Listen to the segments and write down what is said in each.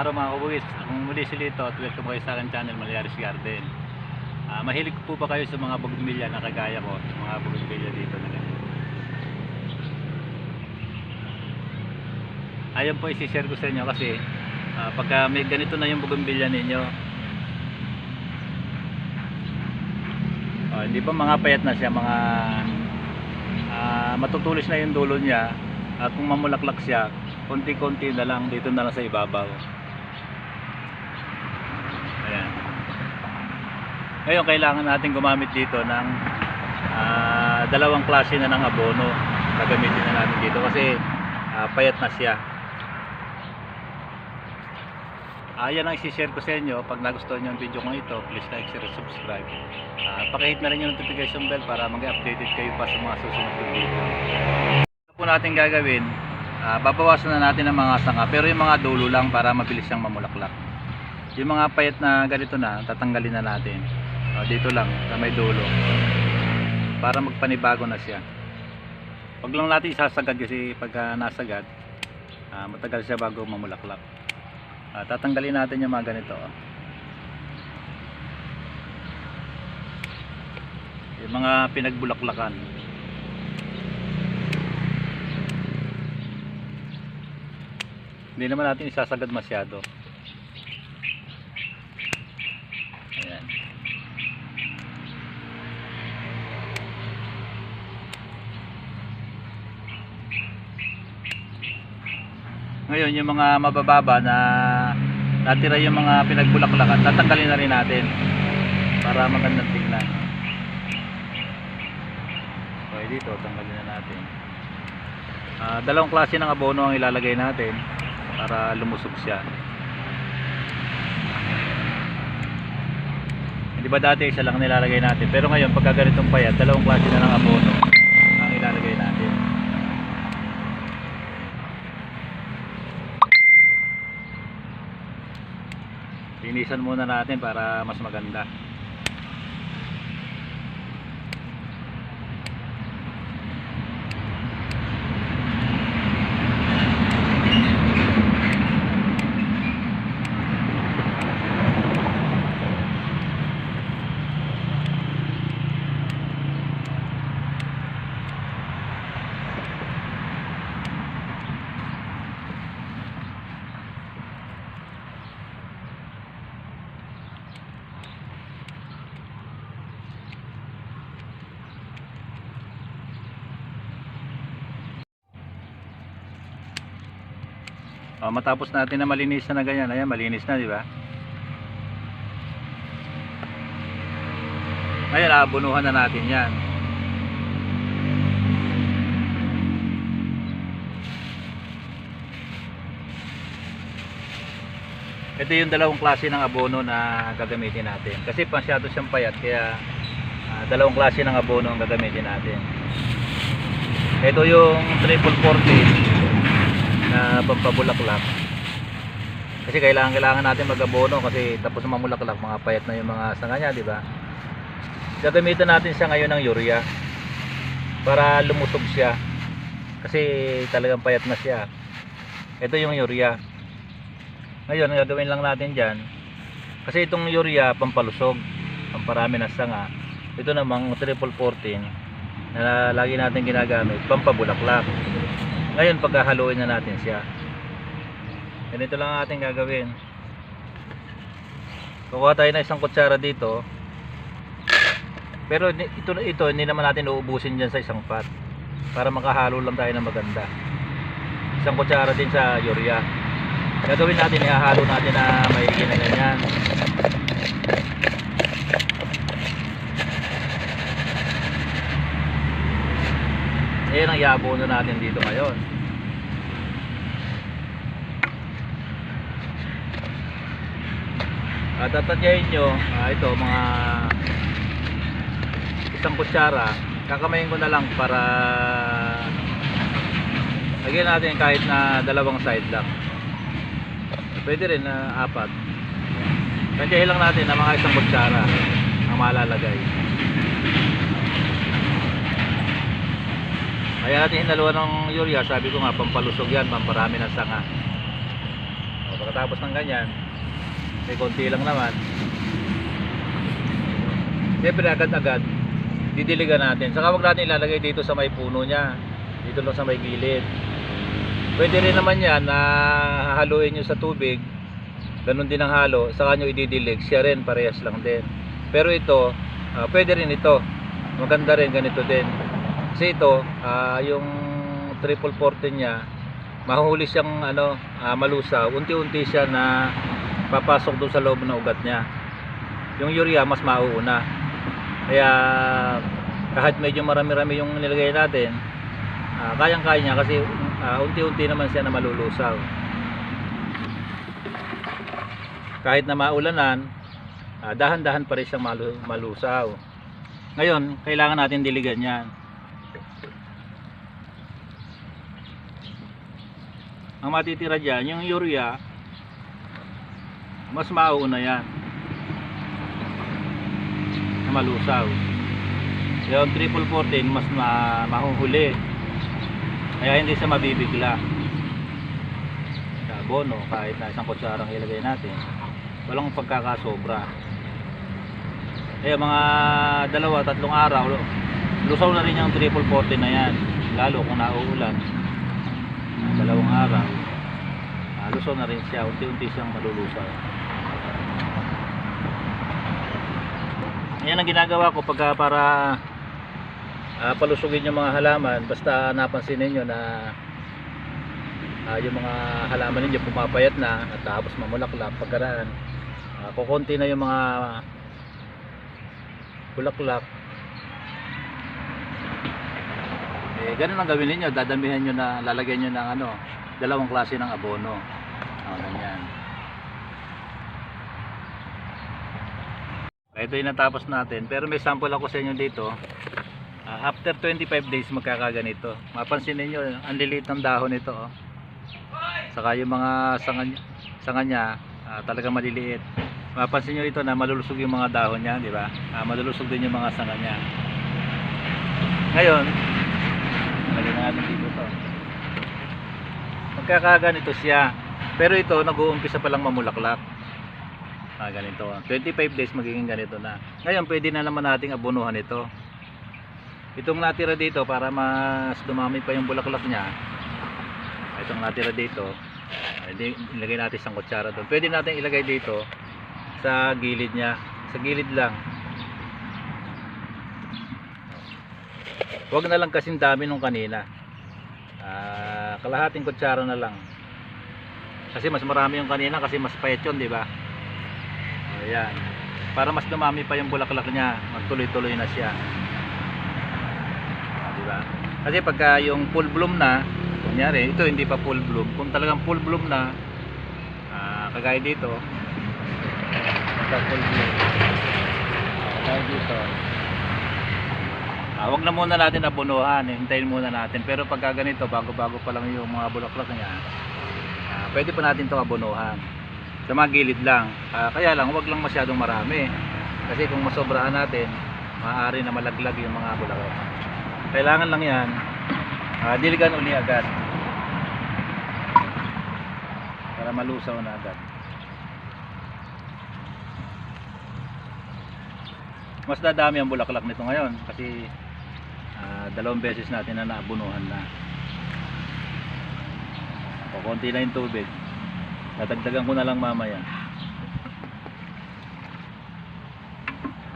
araw mga kabuwis. Akong muli si Lito at welcome kayo sa akin channel Malyaris Garden. Ah, mahilig po ba kayo sa mga bugmilya na kagaya ko? Sa mga bugmilya dito na ganito. Ayun po isi-share ko sa inyo kasi ah, pagka may ganito na yung bugmilya ninyo ah, hindi pa mga payat na siya mga ah, matutulis na yung dulo niya at kung mamulaklak siya konti-konti na lang dito na lang sa ibabaw ayan ngayon kailangan natin gumamit dito ng ah, dalawang klase na ng abono gagamitin na natin dito kasi ah, payat na siya Ayan ang isi-share ko sa inyo. Pag nagustuhan nyo ang video kong ito, please like, share, and subscribe. Ah, pakihit na rin yung notification bell para mag-updated kayo pa sa mga susunod kong video. Ito po natin gagawin, ah, babawasan na natin ang mga sanga, pero yung mga dulo lang para mabilis siyang mamulaklak. Yung mga payat na ganito na, tatanggalin na natin. Ah, dito lang, sa may dulo. Para magpanibago na siya. Huwag lang natin isasagad kasi pagka nasagad, ah, matagal siya bago mamulaklak. Ah, tatanggalin natin yung mga ganito. oh. Yung mga pinagbulaklakan. Hindi naman natin isasagad masyado. Ngayon, yung mga mabababa na natira yung mga pinagbulaklakan, tatanggalin na rin natin para magandang tingnan. Okay, dito, tanggalin na natin. Ah, dalawang klase ng abono ang ilalagay natin para lumusog siya. Hindi ba dati isa lang nilalagay natin? Pero ngayon, pagka ganitong payat, dalawang klase na ng abono ang ilalagay natin. Linisan muna natin para mas maganda. Oh, matapos natin na malinis na, na ganyan, ayan, malinis na, di ba? Ngayon, aabunuhan na natin yan. Ito yung dalawang klase ng abono na gagamitin natin. Kasi masyado siyang payat, kaya ah, dalawang klase ng abono ang gagamitin natin. Ito yung triple 40 na pampabulaklak. Kasi kailangan kailangan natin mag-abono kasi tapos na mamulaklak mga payat na yung mga sanga niya di ba? Gagamitan natin siya ngayon ng urea para lumusog siya. Kasi talagang payat na siya. Ito yung urea. Ngayon gagawin lang natin dyan. Kasi itong urea pampalusog. Pamparami ng sanga ito namang triple 14 na lagi natin ginagamit pampabulaklak ngayon pagkahaluin na natin siya. Ganito lang ang ating gagawin. Kukuha tayo ng isang kutsara dito. Pero ito ito hindi naman natin uubusin diyan sa isang pot. Para makahalo lang tayo ng maganda. Isang kutsara din sa urea. Gagawin natin ihahalo natin na na ganyan. Ayan ang iabono natin dito ngayon. At tatadyain nyo, ah, ito mga isang kutsara, kakamayin ko na lang para lagyan natin kahit na dalawang side lang. Pwede rin na apat. Tadyain lang natin na mga isang kutsara ang malalagay. Kaya natin hinaluan ng urea, sabi ko nga pampalusog yan, pamparami ng sanga. O, pagkatapos ng ganyan, may konti lang naman. Siyempre agad-agad, didiligan natin. Saka wag natin ilalagay dito sa may puno niya. Dito lang sa may gilid. Pwede rin naman yan na hahaluin nyo sa tubig. Ganun din ang halo. Saka nyo ididilig. Siya rin, parehas lang din. Pero ito, ah, pwede rin ito. Maganda rin, ganito din. Kasi ito, ah, yung triple forte niya, mahuli siyang ano, ah, malusaw. Unti-unti siya na papasok doon sa loob ng ugat niya. Yung urea, mas mauuna. Kaya kahit medyo marami-rami yung nilagay natin, ah, kayang-kaya niya kasi ah, unti-unti naman siya na malulusaw. Kahit na maulanan, ah, dahan-dahan pa rin siyang malu- malusaw. Ngayon, kailangan natin diligan yan. Ang matitira dyan, yung urea, mas mauuna yan na malusaw. Yung triple 14 mas ma mahuhuli. Kaya hindi siya mabibigla. Abono, kahit na isang kutsarang ilagay natin, walang pagkakasobra. Eh mga dalawa, tatlong araw, lusaw na rin yung triple 14 na yan. Lalo kung nauulan. Dalawang araw, lusaw na rin siya. Unti-unti siyang malulusaw. Yan ang ginagawa ko pagka para ah, palusugin yung mga halaman basta napansin ninyo na ah, yung mga halaman ninyo pumapayat na at tapos mamulaklak pagkaraan uh, kukunti na yung mga bulaklak eh ganun ang gawin ninyo. Dadamihan nyo na lalagyan nyo ng ano dalawang klase ng abono. Oh, ganyan. Ito yung natapos natin. Pero may sample ako sa inyo dito. Ah, after 25 days magkakaganito. Mapansin niyo ang liliit ng dahon nito oh. saka yung mga sanga, niya ah, talagang maliliit. Mapansin niyo ito na malulusog yung mga dahon niya di ba? Ah, malulusog din yung mga sanga niya. Ngayon natin dito to. Magkakaganito siya. Pero ito nag-uumpisa pa lang mamulaklak. Ah, ganito. 25 days magiging ganito na. Ngayon pwede na naman nating abunuhan ito. Itong natira dito para mas dumami pa yung bulaklak niya itong natira dito hindi ilagay natin isang kutsara doon. Pwede natin ilagay dito sa gilid niya. Sa gilid lang wag na lang kasing dami nung kanina. Ah, kalahating kutsara na lang. Kasi mas marami yung kanina kasi mas payat yun di ba? Ayan. Para mas dumami pa yung bulaklak niya magtuloy-tuloy na siya. Ah, di ba? Kasi pagka yung full bloom na, kunyari, ito hindi pa full bloom. Kung talagang full bloom na, ah, kagaya dito, pagka full bloom, kagaya dito, ah, wag na muna natin abunuhan, hintayin muna natin. Pero pagka ganito, bago-bago pa lang yung mga bulaklak niya, ah, pwede pa natin itong abunuhan. Sa mga gilid lang. Ah, kaya lang, wag lang masyadong marami. Kasi kung masobrahan natin, maaari na malaglag yung mga bulaklak kailangan lang yan uh, diligan uli agad para malusaw na agad mas dadami ang bulaklak nito ngayon kasi dalawang beses natin na naabunuhan na. O konti na yung tubig. Dadagdagan ko na lang mamaya.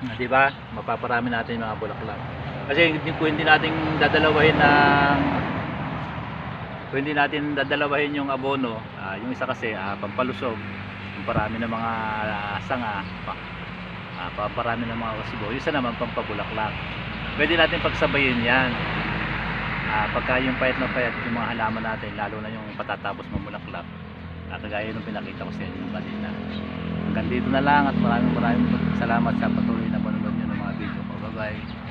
Ah, di ba? Mapaparami natin yung mga bulaklak. Kasi kung hindi natin dadalawahin ng kung hindi natin dadalawahin yung abono ah, yung isa kasi ah, pampalusog. Parami ng mga ah, sanga pa, ah, paparami ng mga kasibo. Yung isa naman pampabulaklak pwede natin pagsabayin yan. Ah, pagka yung payat na payat yung mga halaman natin lalo na yung patatapos mamulaklak ah, kagaya nung pinakita ko sa inyo kanina. Hanggang dito na lang at maraming maraming salamat sa patuloy na panonood nyo ng mga video ko. Bye bye